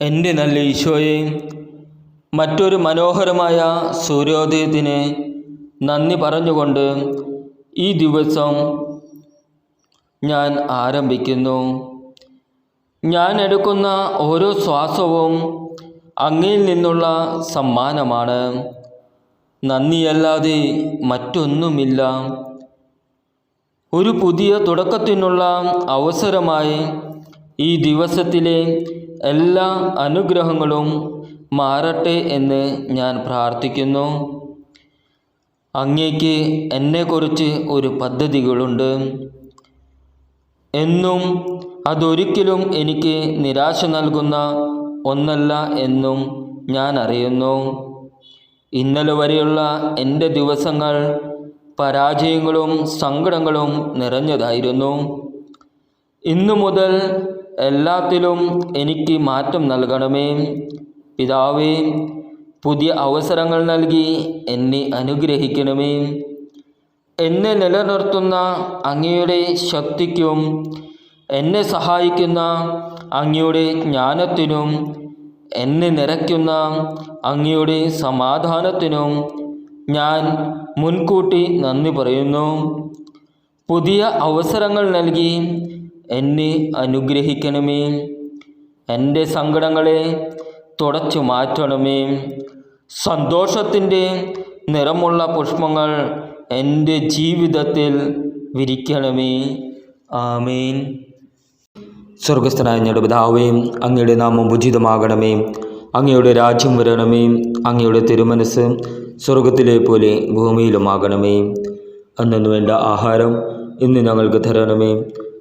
എന്റെ നല്ല ഈശോയെ മറ്റൊരു മനോഹരമായ സൂര്യോദയത്തിന് നന്ദി പറഞ്ഞുകൊണ്ട് ഈ ദിവസം ഞാൻ ആരംഭിക്കുന്നു. ഞാൻ എടുക്കുന്ന ഓരോ ശ്വാസവും അങ്ങയിൽ നിന്നുള്ള സമ്മാനമാണ്. നന്ദിയല്ലാതെ മറ്റൊന്നുമില്ല. ഒരു പുതിയ തുടക്കത്തിനുള്ള അവസരമായി ഈ ദിവസത്തിലെ എല്ലാ അനുഗ്രഹങ്ങളും മാറട്ടെ എന്ന് ഞാൻ പ്രാർത്ഥിക്കുന്നു. അങ്ങേക്ക് എന്നെക്കുറിച്ച് ഒരു പദ്ധതികളുണ്ട്. എന്നും അതൊരിക്കലും എനിക്ക് നിരാശ നൽകുന്ന ഒന്നല്ല എന്നും ഞാൻ അറിയുന്നു. ഇന്നലെ വരെയുള്ള എന്റെ ദിവസങ്ങൾ പരാജയങ്ങളും സങ്കടങ്ങളും നിറഞ്ഞതായിരുന്നു. ഇന്നു മുതൽ എല്ലാത്തിലും എനിക്ക് മാറ്റം നൽകണമേ. പിതാവേ പുതിയ അവസരങ്ങൾ നൽകി എന്നെ അനുഗ്രഹിക്കണമേ. എന്നെ നിലനിർത്തുന്ന അങ്ങയുടെ ശക്തിക്കും എന്നെ സഹായിക്കുന്ന അങ്ങയുടെ ജ്ഞാനത്തിനും എന്നെ നിറയ്ക്കുന്ന അങ്ങയുടെ സമാധാനത്തിനും ഞാൻ മുൻകൂട്ടി നന്ദി പറയുന്നു. പുതിയ അവസരങ്ങൾ നൽകി എന്നെ അനുഗ്രഹിക്കണമേ. എന്റെ സങ്കടങ്ങളെ തുടച്ചു മാറ്റണമേ. സന്തോഷത്തിന്റെ നിറമുള്ള പുഷ്പങ്ങൾ എന്റെ ജീവിതത്തിൽ വിരിക്കണമേ. ആമേൻ. സ്വർഗസ്ഥനായ ഞങ്ങളുടെ പിതാവേ അങ്ങയുടെ നാമം ഉചിതമാകണമേ. അങ്ങയുടെ രാജ്യം വരണമേ. അങ്ങയുടെ തിരുമനസ് സ്വർഗത്തിലെ പോലെ ഭൂമിയിലുമാകണമേ. അന്നു വേണ്ട ആഹാരം ഇന്ന് ഞങ്ങൾക്ക് തരണമേ.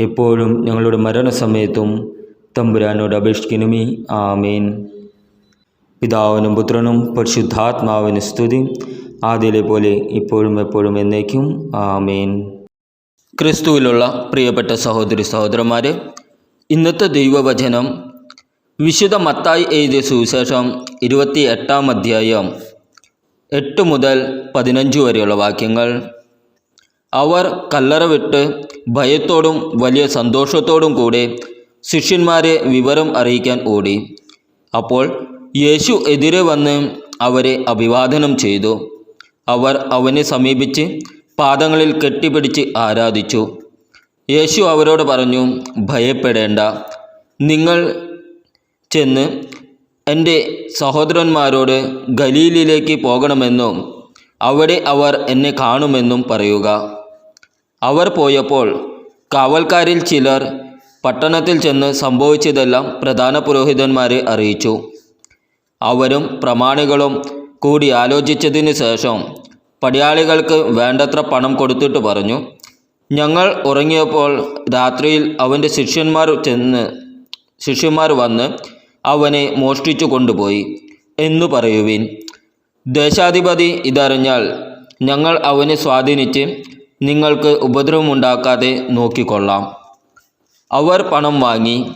എപ്പോഴും ഞങ്ങളുടെ മരണസമയത്തും തമ്പുരാനോട് അപേക്ഷിക്കണമേ. ആമേൻ. പിതാവിനും പുത്രനും പരിശുദ്ധാത്മാവിന് സ്തുതി. ആദ്യയിലെ പോലെ ഇപ്പോഴും എപ്പോഴും എന്നേക്കും. ആമേൻ. ക്രിസ്തുവിലുള്ള പ്രിയപ്പെട്ട സഹോദരി സഹോദരന്മാരെ ഇന്നത്തെ ദൈവവചനം വിശുദ്ധ മത്തായി എഴുതിയ സുവിശേഷം ഇരുപത്തി എട്ടാം അധ്യായം എട്ട് മുതൽ പതിനഞ്ച് വരെയുള്ള വാക്യങ്ങൾ. അവർ കല്ലറ വിട്ട് ഭയത്തോടും വലിയ സന്തോഷത്തോടും കൂടെ ശിഷ്യന്മാരെ വിവരം അറിയിക്കാൻ ഓടി. അപ്പോൾ യേശു എതിരെ വന്ന് അവരെ അഭിവാദനം ചെയ്തു. അവർ അവനെ സമീപിച്ച് പാദങ്ങളിൽ കെട്ടിപ്പിടിച്ച് ആരാധിച്ചു. യേശു അവരോട് പറഞ്ഞു ഭയപ്പെടേണ്ട. നിങ്ങൾ ചെന്ന് എന്റെ സഹോദരന്മാരോട് ഗലീലിലേക്ക് പോകണമെന്നും അവിടെ അവർ എന്നെ കാണുമെന്നും പറയുക. അവർ പോയപ്പോൾ കാവൽക്കാരിൽ ചിലർ പട്ടണത്തിൽ ചെന്ന് സംഭവിച്ചതെല്ലാം പ്രധാന പുരോഹിതന്മാരെ അറിയിച്ചു. അവരും പ്രമാണികളും കൂടി ആലോചിച്ചതിന് ശേഷം പടയാളികൾക്ക് വേണ്ടത്ര പണം കൊടുത്തിട്ട് പറഞ്ഞു ഞങ്ങൾ ഉറങ്ങിയപ്പോൾ രാത്രിയിൽ അവന്റെ ശിഷ്യന്മാർ ചെന്ന് ശിഷ്യന്മാർ വന്ന് അവനെ മോഷ്ടിച്ചു കൊണ്ടുപോയി എന്നു പറയുവിൻ. ദേശാധിപതി ഇതറിഞ്ഞാൽ ഞങ്ങൾ അവനെ സ്വാധീനിച്ച് നിങ്ങൾക്ക് ഉപദ്രവമുണ്ടാക്കാതെ നോക്കിക്കൊള്ളാം. അവർ പണം വാങ്ങി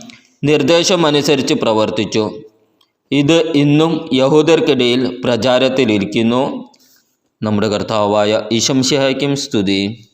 നിർദ്ദേശമനുസരിച്ച് പ്രവർത്തിച്ചു. ഇത് ഇന്നും യഹൂദർക്കിടയിൽ പ്രചാരത്തിലിരിക്കുന്നു. നമ്മുടെ കർത്താവായ ഈശംശിഹായ്ക്കും സ്തുതി.